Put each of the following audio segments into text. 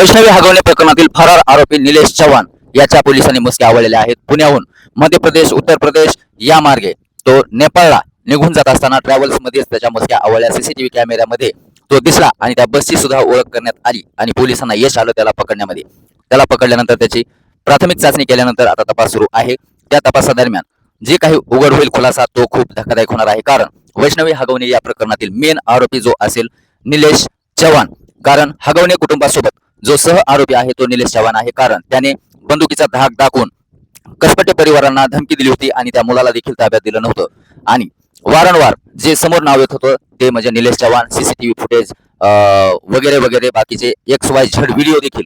वैष्णवी हगवणे प्रकरणातील फरार आरोपी निलेश चव्हाण याच्या पोलिसांनी मुसके आवडलेले आहेत. पुण्याहून मध्य प्रदेश उत्तर प्रदेश या मार्गे तो नेपाळला निघून जात असताना ट्रॅव्हल्स मध्येच त्याच्या मुसक्या आवडल्या सीसीटीव्ही कॅमेऱ्यामध्ये तो दिसला आणि त्या बसची सुद्धा ओळख करण्यात आली आणि पोलिसांना यश आलं त्याला पकडण्यामध्ये. त्याला पकडल्यानंतर त्याची प्राथमिक चाचणी केल्यानंतर आता तपास सुरू आहे. त्या तपासादरम्यान जे काही उघड होईल खुलासा तो खूप धक्कादायक होणार आहे. कारण वैष्णवी हगवणे या प्रकरणातील मेन आरोपी जो असेल निलेश चव्हाण. कारण हगवणे कुटुंबासोबत जो सह आरोपी आहे तो निलेश चव्हाण आहे. कारण त्याने बंदुकीचा धाक दाखवून कसपटे परिवारांना धमकी दिली होती आणि त्या मुलाला देखील ताब्यात दिलं नव्हतं. आणि वारंवार जे समोर नाव येत होतं ते म्हणजे निलेश चव्हाण सीसीटीव्ही फुटेज वगैरे वगैरे बाकीचे एक्स वाय झेड व्हिडिओ देखील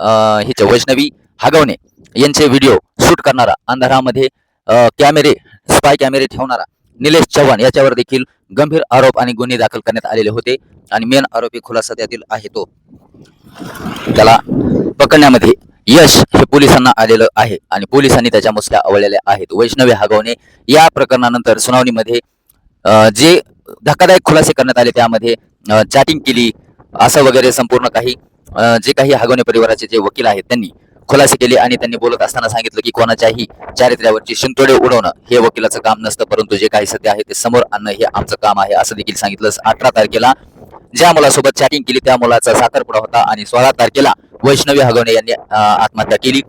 अं, हिचे वैष्णवी हागवणे यांचे व्हिडिओ शूट करणारा अंधारामध्ये अं, कॅमेरे स्पाय कॅमेरे ठेवणारा निलेश चव्हाण याच्यावर देखील गंभीर आरोप आणि गुन्हे दाखल करण्यात आलेले होते. आणि मेन आरोपी खुलासा त्यातील आहे तो. त्याला पकडण्यामध्ये यश हे पोलिसांना आलेलं आहे आणि पोलिसांनी त्याच्या मुसक्या आवळलेल्या आहेत. वैष्णवी हागवणे या प्रकरणानंतर सुनावणीमध्ये जे धक्कादायक खुलासे करण्यात आले त्यामध्ये चॅटिंग केली असं वगैरे संपूर्ण काही जे काही हागवणे परिवाराचे जे वकील आहेत त्यांनी खुलासे केले आणि त्यांनी बोलत असताना सांगितलं की कोणाच्याही चारित्र्यावरची शिंतोडे उडवणं हे वकिलाचं काम नसतं परंतु जे काही सत्य आहे ते समोर आणणं हे आमचं काम आहे असं देखील सांगितलं अठरा तारखेला ज्या मुलासोबत चॅटिंग केली त्या मुलाचा साखरपुडा होता आणि सोळा तारखेला वैष्णवी हगवणे यांनी आत्महत्या केली.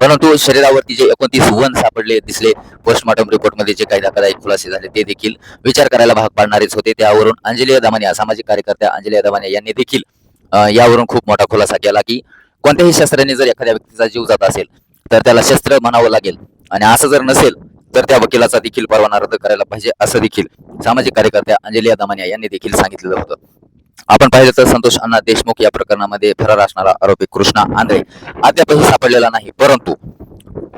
परंतु शरीरावरती जे एकोणतीस वन सापडले दिसले पोस्टमॉर्टम रिपोर्टमध्ये जे काही धक्कादायक खुलासे झाले ते देखील विचार करायला भाग पाडणारेच होते. त्यावरून अंजली दमानिया सामाजिक कार्यकर्त्या अंजली दमानिया यांनी देखील यावरून खूप मोठा खुलासा केला की कोणत्याही शस्त्राने जर एखाद्या व्यक्तीचा जीव जात असेल तर त्याला शस्त्र म्हणावं लागेल. आणि असं जर नसेल तर त्या वकिलाचा देखील परवाना रद्द करायला पाहिजे असं देखील सामाजिक कार्यकर्त्या अंजली दमानिया यांनी देखील सांगितलेलं होतं. आपण पाहिलं तर संतोष अण्णा देशमुख या प्रकरणामध्ये फरार असणारा आरोपी कृष्णा आंधळे अद्यापही सापडलेला नाही. परंतु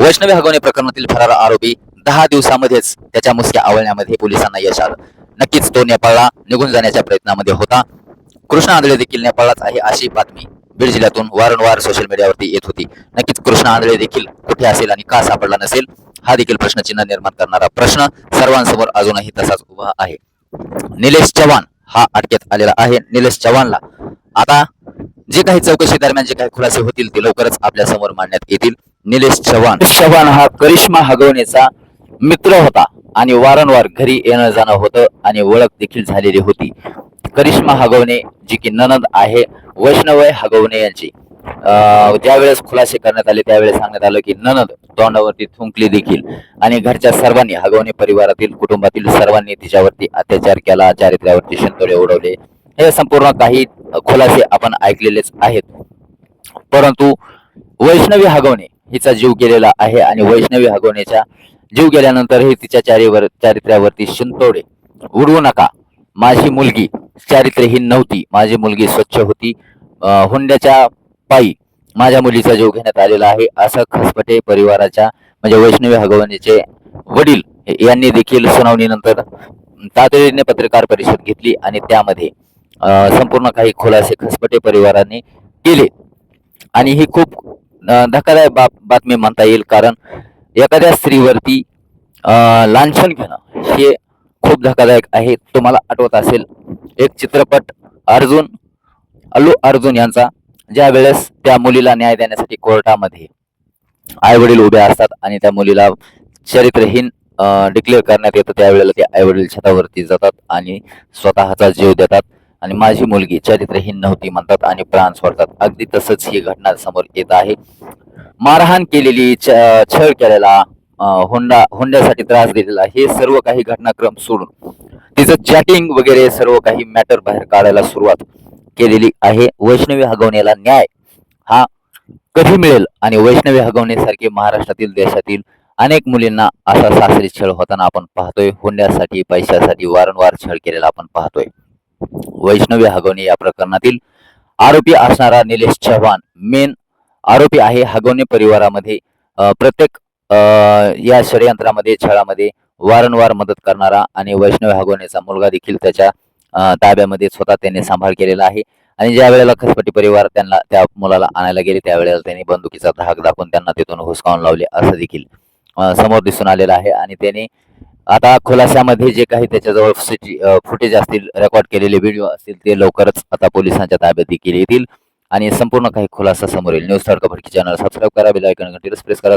वैष्णवी हगवणे प्रकरणातील फरार आरोपी दहा दिवसामध्येच त्याच्या मुसक्या आवळण्यामध्ये पोलिसांना यश आलं. नक्कीच तो नेपाळला निघून जाण्याच्या प्रयत्नामध्ये होता. कृष्ण आंधळे देखील नेपाळलाच आहे अशी बातमी बीड जिल्ह्यातून वारंवार सोशल मीडियावरती येत होती. नक्कीच कृष्ण आंधळे देखील कुठे असेल आणि का सापडला नसेल हा देखील प्रश्नचिन्ह निर्माण करणारा प्रश्न सर्वांसमोर अजूनही तसाच उभा आहे. निलेश चव्हाण हा अटकेत आलेला आहे निलेश चव्हाणला. आता जे काही चौकशी दरम्यान जे काही खुलासे होतील ते लवकरच आपल्यासमोर मांडण्यात येतील. निलेश चव्हाण. चव्हाण हा करिश्मा हगवणेचा मित्र होता आणि वारंवार घरी येणं जाणं होतं आणि ओळख देखील झालेली होती. करिश्मा हगवणे जी की ननद आहे वैष्णवय हगवणे यांची. अं, ज्यावेळेस खुलासे करण्यात आले त्यावेळेस सांगण्यात आलं की ननद तोंडावरती थुंकली देखील. आणि घरच्या सर्वांनी हगवणे परिवारातील कुटुंबातील सर्वांनी तिच्यावरती अत्याचार केला चारित्र्यावरती शिंतोडे उडवले. हे संपूर्ण काही खुलासे आपण ऐकलेलेच आहेत. परंतु वैष्णवी हगवणे हिचा जीव गेलेला आहे आणि वैष्णवी हगवणेच्या जीव गेल्यानंतरही तिच्या चारीवर चारित्र्यावरती शिंतोडे उडवू नका. माझी मुलगी चारित्र्यहीन नव्हती. माझी मुलगी स्वच्छ होती. हुंड्याच्या पायी माझ्या मुलीचा जीव घेण्यात आलेला आहे. असं खसपटे परिवाराच्या म्हणजे वैष्णवी हगवणीचे वडील यांनी देखील सुनावणीनंतर तातडीने पत्रकार परिषद घेतली आणि त्यामध्ये संपूर्ण काही खुलासे खसपटे परिवाराने केले. आणि ही खूप धक्कादायक बाब बातमी म्हणता येईल कारण एखाद्या स्त्रीवरती लांछन घेणं हे खूप धक्कादायक आहे. तुम्हाला आठवत असेल एक चित्रपट अर्जुन अल्लू अर्जुन यांचा ज्या वेळेस त्या मुलीला न्याय देण्यासाठी कोर्टामध्ये आई वडील उभे असतात आणि त्या मुलीला चरित्रहीन डिक्लेअर करण्यात येतं त्यावेळेला ते आई वडील छतावरती जातात आणि स्वतःचा जीव देतात. आणि माझी मुलगी चरित्रहीन नव्हती म्हणतात आणि प्राण सोडतात. अगदी तसंच ही घटना समोर येत आहे. मारहाण केलेली छ- छळ केलेला हुंडा हुंड्यासाठी त्रास दिलेला हे सर्व काही घटनाक्रम सोडून तिचं चॅटिंग वगैरे सर्व काही मॅटर बाहेर काढायला सुरुवात केलेली आहे. वैष्णवी हगवण्याला न्याय हा कधी मिळेल? आणि वैष्णवी हगवण्यासारखे सारखे महाराष्ट्रातील देशातील अनेक मुलींना असा सासरी छळ होताना आपण पाहतोय. हुंड्यासाठी पैशासाठी वारंवार छळ केलेला आपण पाहतोय. वैष्णवी हगवणे या प्रकरणातील आरोपी असणारा निलेश चव्हाण. मेन आरोपी आहे हगवणे परिवारामध्ये. प्रत्येक अं, या षडयंत्रामध्ये छळामध्ये वारंवार मदत करणारा आणि वैष्णवी हगवणेचा मुलगा देखील त्याच्या ताब्यामध्ये स्वतः त्याने सांभाळ केलेला आहे. आणि ज्या वेळेला खसपटी परिवार त्यांना त्या मुलाला आणायला गेले त्यावेळेला त्यांनी बंदुकीचा धाक दाखवून त्यांना तिथून हुसकावून लावले असं देखील समोर दिसून आलेलं आहे. आणि त्याने आता खुलाशामध्ये जे काही त्याच्याजवळ फुटेज असतील रेकॉर्ड केलेले व्हिडिओ असतील ते लवकरच आता पोलिसांच्या ताब्यात देखील येतील. आणि संपूर्ण काही खुलासा समोर येईल न्यूज थर्ड खबरकी चॅनल सबस्क्राईब करा बेल आयकॉन घंटीला प्रेस करा.